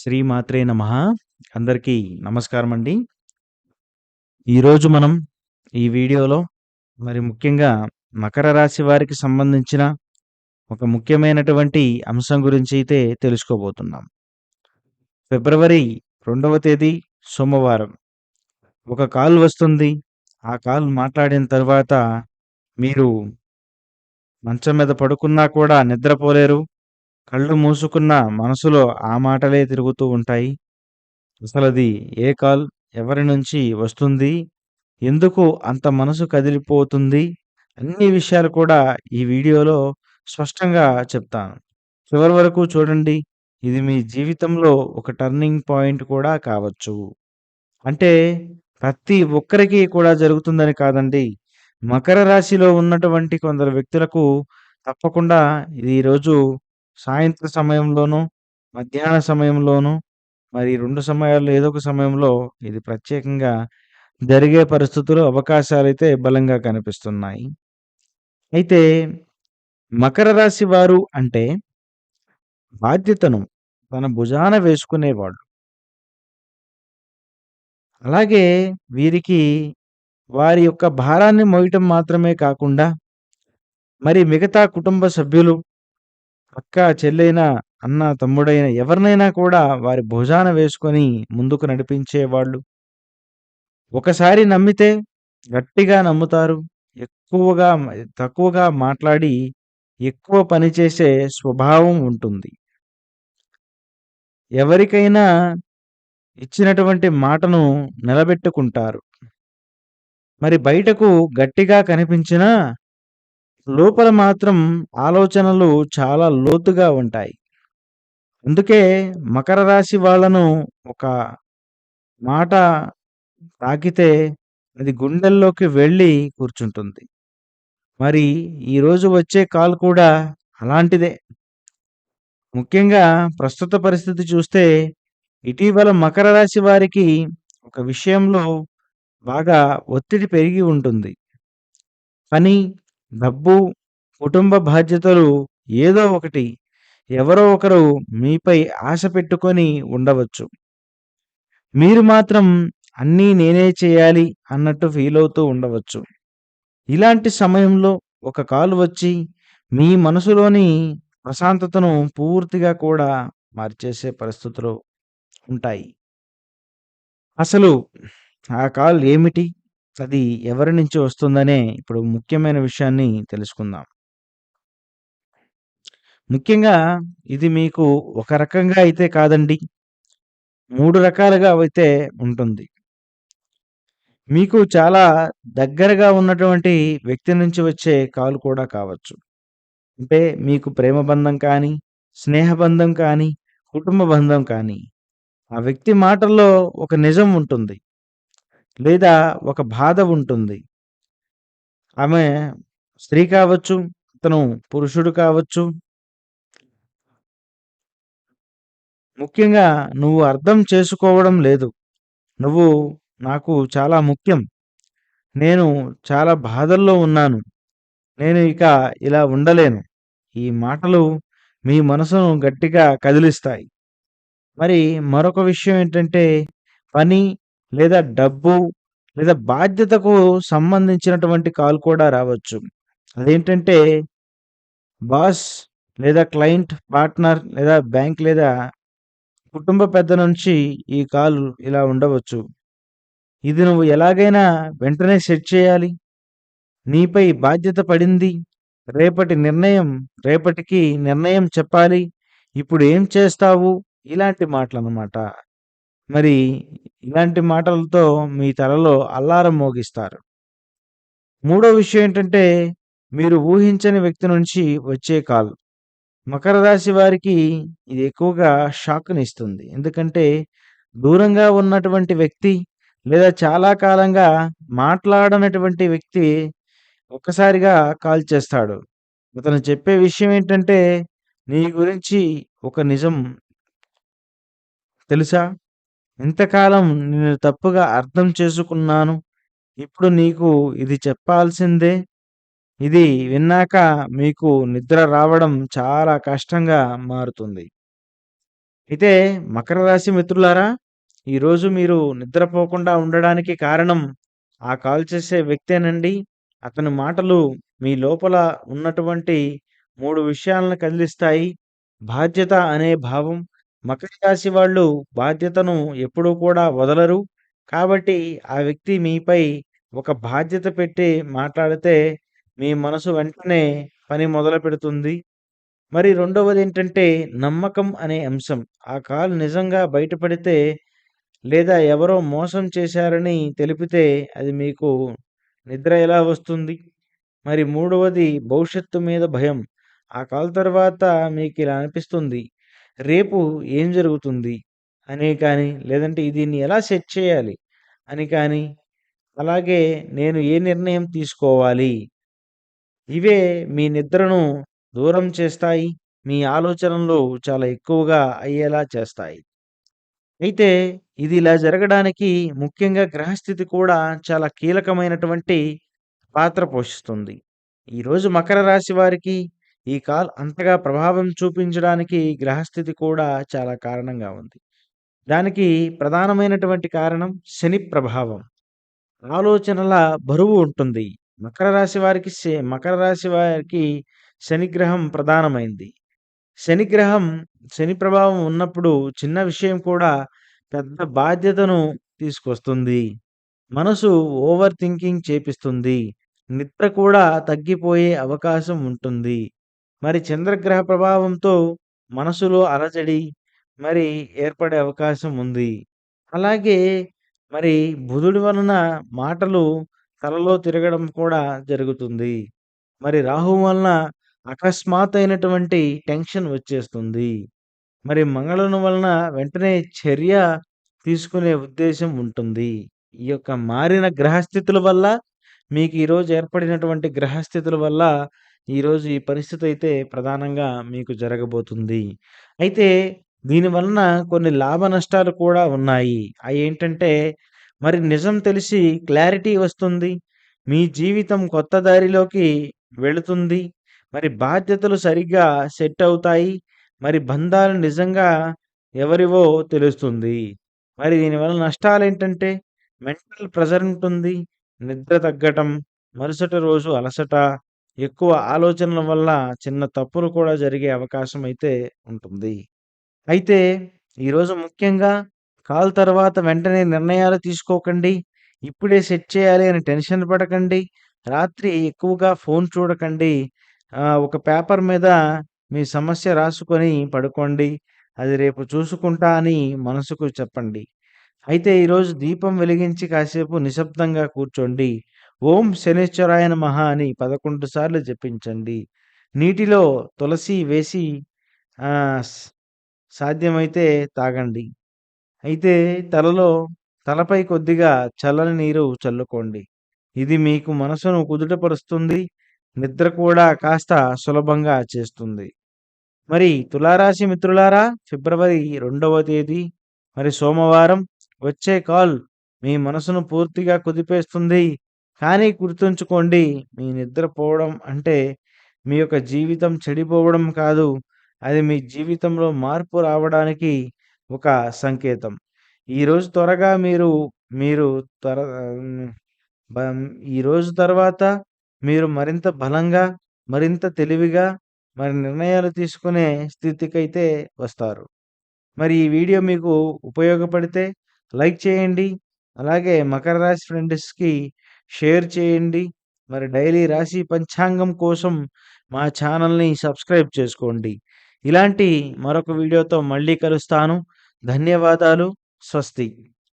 శ్రీమాత్రే నమ. అందరికీ నమస్కారం అండి ఈరోజు మనం ఈ వీడియోలో మరి ముఖ్యంగా మకర రాశి వారికి సంబంధించిన ఒక ముఖ్యమైనటువంటి అంశం గురించి అయితే తెలుసుకోబోతున్నాం. ఫిబ్రవరి రెండవ తేదీ సోమవారం. ఒక కాల్ వస్తుంది. ఆ కాల్ మాట్లాడిన తర్వాత మీరు మంచం మీద పడుకున్నా కూడా నిద్రపోలేరు. కళ్ళు మూసుకున్న మనసులో ఆ మాటలే తిరుగుతూ ఉంటాయి. అసలు అది ఏ కాల్ ఎవరి నుంచి వస్తుంది? ఎందుకు అంత మనసు కదిలిపోతుంది? అన్ని విషయాలు కూడా ఈ వీడియోలో స్పష్టంగా చెప్తాను. చివరి వరకు చూడండి. ఇది మీ జీవితంలో ఒక టర్నింగ్ పాయింట్ కూడా కావచ్చు. అంటే ప్రతి ఒక్కరికి కూడా జరుగుతుందని కాదండి. మకర రాశిలో ఉన్నటువంటి కొందరు వ్యక్తులకు తప్పకుండా ఇది ఈరోజు సాయంత్ర సమయంలోనూ మధ్యాహ్న సమయంలోనూ మరి రెండు సమయాల్లో ఏదో ఒక సమయంలో ఇది ప్రత్యేకంగా జరిగే పరిస్థితులు అవకాశాలైతే బలంగా కనిపిస్తున్నాయి. అయితే మకర రాశి వారు అంటే బాధ్యతను తన భుజాన వేసుకునేవాళ్ళు. అలాగే వీరికి వారి యొక్క భారాన్ని మోయటం మాత్రమే కాకుండా మరి మిగతా కుటుంబ సభ్యులు అక్క చెల్లైన అన్న తమ్ముడైన ఎవరినైనా కూడా వారి భుజాన వేసుకొని ముందుకు నడిపించేవాళ్ళు. ఒకసారి నమ్మితే గట్టిగా నమ్ముతారు. ఎక్కువగా తక్కువగా మాట్లాడి ఎక్కువ పని చేసే స్వభావం ఉంటుంది. ఎవరికైనా ఇచ్చినటువంటి మాటను నిలబెట్టుకుంటారు. మరి బయటకు గట్టిగా కనిపించినా లోపల మాత్రం ఆలోచనలు చాలా లోతుగా ఉంటాయి. అందుకే మకర రాశి వాళ్ళను ఒక మాట తాకితే అది గుండెల్లోకి వెళ్ళి కూర్చుంటుంది. మరి ఈరోజు వచ్చే కాల్ కూడా అలాంటిదే. ముఖ్యంగా ప్రస్తుత పరిస్థితి చూస్తే ఇటీవల మకర రాశి వారికి ఒక విషయంలో బాగా ఒత్తిడి పెరిగి ఉంటుంది. పని డబ్బు కుటుంబ బాధ్యతలు ఏదో ఒకటి. ఎవరో ఒకరు మీపై ఆశ పెట్టుకొని ఉండవచ్చు. మీరు మాత్రం అన్నీ నేనే చేయాలి అన్నట్టు ఫీల్ అవుతూ ఉండవచ్చు. ఇలాంటి సమయంలో ఒక కాలు వచ్చి మీ మనసులోని ప్రశాంతతను పూర్తిగా కూడా మార్చేసే పరిస్థితులు ఉంటాయి. అసలు ఆ కాల్ ఏమిటి? అది ఎవరి నుంచి వస్తుందనే ఇప్పుడు ముఖ్యమైన విషయాన్ని తెలుసుకుందాం. ముఖ్యంగా ఇది మీకు ఒక రకంగా అయితే కాదండి. మూడు రకాలుగా అయితే ఉంటుంది. మీకు చాలా దగ్గరగా ఉన్నటువంటి వ్యక్తి నుంచి వచ్చే కాల్ కూడా కావచ్చు. అంటే మీకు ప్రేమ బంధం కానీ స్నేహబంధం కానీ కుటుంబ బంధం కానీ ఆ వ్యక్తి మాటల్లో ఒక నిజం ఉంటుంది. లేదా ఒక బాధ ఉంటుంది. ఆమె స్త్రీ కావచ్చు అతను పురుషుడు కావచ్చు. ముఖ్యంగా నువ్వు అర్థం చేసుకోవడం లేదు. నువ్వు నాకు చాలా ముఖ్యం. నేను చాలా బాధల్లో ఉన్నాను. నేను ఇక ఇలా ఉండలేను. ఈ మాటలు మీ మనసును గట్టిగా కదిలిస్తాయి. మరి మరొక విషయం ఏంటంటే పని లేదా డబ్బు లేదా బాధ్యతకు సంబంధించినటువంటి కాల్ కూడా రావచ్చు. అదేంటంటే బాస్ లేదా క్లయింట్ పార్ట్నర్ లేదా బ్యాంక్ లేదా కుటుంబ పెద్ద నుంచి ఈ కాల్ ఇలా ఉండవచ్చు. ఇది నువ్వు ఎలాగైనా వెంటనే సెట్ చేయాలి. నీపై బాధ్యత పడింది. రేపటి నిర్ణయం రేపటికి నిర్ణయం చెప్పాలి. ఇప్పుడు ఏం చేస్తావు? ఇలాంటి మాటలు అన్నమాట మరి ఇలాంటి మాటలతో మీ తలలో అల్లారం మోగిస్తారు. మూడో విషయం ఏంటంటే మీరు ఊహించని వ్యక్తి నుంచి వచ్చే కాల్. మకర రాశి వారికి ఇది ఎక్కువగా షాక్ని ఇస్తుంది ఎందుకంటే దూరంగా ఉన్నటువంటి వ్యక్తి లేదా చాలా కాలంగా మాట్లాడనటువంటి వ్యక్తి ఒక్కసారిగా కాల్ చేస్తాడు. అతను చెప్పే విషయం ఏంటంటే నీ గురించి ఒక నిజం తెలుసా? ఇంతకాలం నేను తప్పుగా అర్థం చేసుకున్నాను ఇప్పుడు నీకు ఇది చెప్పాల్సిందే ఇది విన్నాక మీకు నిద్ర రావడం చాలా కష్టంగా మారుతుంది అయితే మకర రాశి మిత్రులారా, ఈరోజు మీరు నిద్రపోకుండా ఉండడానికి కారణం ఆ కాల్ చేసే వ్యక్తేనండి. అతని మాటలు మీ లోపల ఉన్నటువంటి మూడు విషయాలను కదిలిస్తాయి. బాధ్యత అనే భావం. మకర రాశి వాళ్ళు బాధ్యతను ఎప్పుడూ కూడా వదలరు. కాబట్టి ఆ వ్యక్తి మీపై ఒక బాధ్యత పెట్టి మాట్లాడితే మీ మనసు వెంటనే పని మొదలుపెడుతుంది. మరి రెండవదేంటంటే నమ్మకం అనే అంశం. ఆ కాల్ నిజంగా బయటపడితే లేదా ఎవరో మోసం చేశారని తెలిపితే అది మీకు నిద్ర ఎలా వస్తుంది? మరి మూడవది భవిష్యత్తు మీద భయం. ఆ కాల్ తర్వాత మీకిలా అనిపిస్తుంది. రేపు ఏం జరుగుతుంది? అని కానీ, లేదంటే దీన్ని ఎలా సెట్ చేయాలి? అని కానీ, అలాగే నేను ఏ నిర్ణయం తీసుకోవాలి? ఇవే మీ నిద్రను దూరం చేస్తాయి. మీ ఆలోచనలు చాలా ఎక్కువగా అయ్యేలా చేస్తాయి. అయితే ఇది ఇలా జరగడానికి ముఖ్యంగా గ్రహస్థితి కూడా చాలా కీలకమైనటువంటి పాత్ర పోషిస్తుంది. ఈరోజు మకర రాశి వారికి ఈ కాల్ అంతగా ప్రభావం చూపించడానికి గ్రహస్థితి కూడా చాలా కారణంగా ఉంది. దానికి ప్రధానమైనటువంటి కారణం శని ప్రభావం. ఆలోచనల బరువు ఉంటుంది. మకర రాశి వారికి శ మకర రాశి వారికి శనిగ్రహం ప్రధానమైంది. శనిగ్రహం శని ప్రభావం ఉన్నప్పుడు చిన్న విషయం కూడా పెద్ద బాధ్యతను తీసుకొస్తుంది. మనసు ఓవర్ థింకింగ్ చేపిస్తుంది. నిద్ర కూడా తగ్గిపోయే అవకాశం ఉంటుంది. మరి చంద్రగ్రహ ప్రభావంతో మనసులో అలజడి మరి ఏర్పడే అవకాశం ఉంది. అలాగే మరి బుధుడి వలన మాటలు తలలో తిరగడం కూడా జరుగుతుంది. మరి రాహువు వలన అకస్మాత్తైనటువంటి టెన్షన్ వచ్చేస్తుంది. మరి మంగళుని వలన వెంటనే చర్య తీసుకునే ఉద్దేశం ఉంటుంది. ఈ యొక్క మారిన గ్రహస్థితుల వల్ల మీకు ఈరోజు ఏర్పడినటువంటి గ్రహస్థితుల వల్ల ఈరోజు ఈ పరిస్థితి అయితే ప్రధానంగా మీకు జరగబోతుంది. అయితే దీనివలన కొన్ని లాభ నష్టాలు కూడా ఉన్నాయి. అవి ఏంటంటే మరి నిజం తెలిసి క్లారిటీ వస్తుంది. మీ జీవితం కొత్త దారిలోకి వెళుతుంది. మరి బాధ్యతలు సరిగ్గా సెట్ అవుతాయి. మరి బంధాలు నిజంగా ఎవరివో తెలుస్తుంది. మరి దీనివల్ల నష్టాలు ఏంటంటే మెంటల్ ప్రెజర్ ఉంటుంది. నిద్ర తగ్గటం, మరుసటి రోజు అలసట, ఎక్కువ ఆలోచనల వల్ల చిన్న తప్పులు కూడా జరిగే అవకాశం అయితే ఉంటుంది. అయితే ఈరోజు ముఖ్యంగా కాల్ తర్వాత వెంటనే నిర్ణయాలు తీసుకోకండి. ఇప్పుడే సెట్ చేయాలి అని టెన్షన్ పడకండి. రాత్రి ఎక్కువగా ఫోన్ చూడకండి. ఆహ్, ఒక పేపర్ మీద మీ సమస్య రాసుకొని పడుకోండి. అది రేపు చూసుకుంటా అని మనసుకు చెప్పండి. అయితే ఈరోజు దీపం వెలిగించి కాసేపు నిశ్శబ్దంగా కూర్చోండి. ఓం శనైశ్చరాయ నమః అని 11 సార్లు జపించండి. నీటిలో తులసి వేసి సాధ్యమైతే తాగండి. అయితే తలలో తలపై కొద్దిగా చల్లని నీరు చల్లుకోండి. ఇది మీకు మనసును కుదుటపరుస్తుంది. నిద్ర కూడా కాస్త సులభంగా చేస్తుంది. మరి తులారాశి మిత్రులారా ఫిబ్రవరి రెండవ తేదీ మరి సోమవారం వచ్చే కాల్ మీ మనసును పూర్తిగా కుదిపేస్తుంది. కానీ గుర్తుంచుకోండి మీ నిద్రపోవడం అంటే మీ యొక్క జీవితం చెడిపోవడం కాదు. అది మీ జీవితంలో మార్పు రావడానికి ఒక సంకేతం. ఈరోజు త్వరగా మీరు మీరు త్వర ఈరోజు తర్వాత మీరు మరింత బలంగా, మరింత తెలివిగా మరి నిర్ణయాలు తీసుకునే స్థితికైతే వస్తారు. మరి ఈ వీడియో మీకు ఉపయోగపడితే లైక్ చేయండి. అలాగే మకర రాశి ఫ్రెండ్స్‌కి షేర్ చేయండి. మరి డైలీ రాశి పంచాంగం కోసం మా ఛానల్‌ని సబ్స్క్రైబ్ చేసుకోండి. ఇలాంటి మరొక వీడియోతో మళ్ళీ కలుస్తాను. ధన్యవాదాలు. స్వస్తి.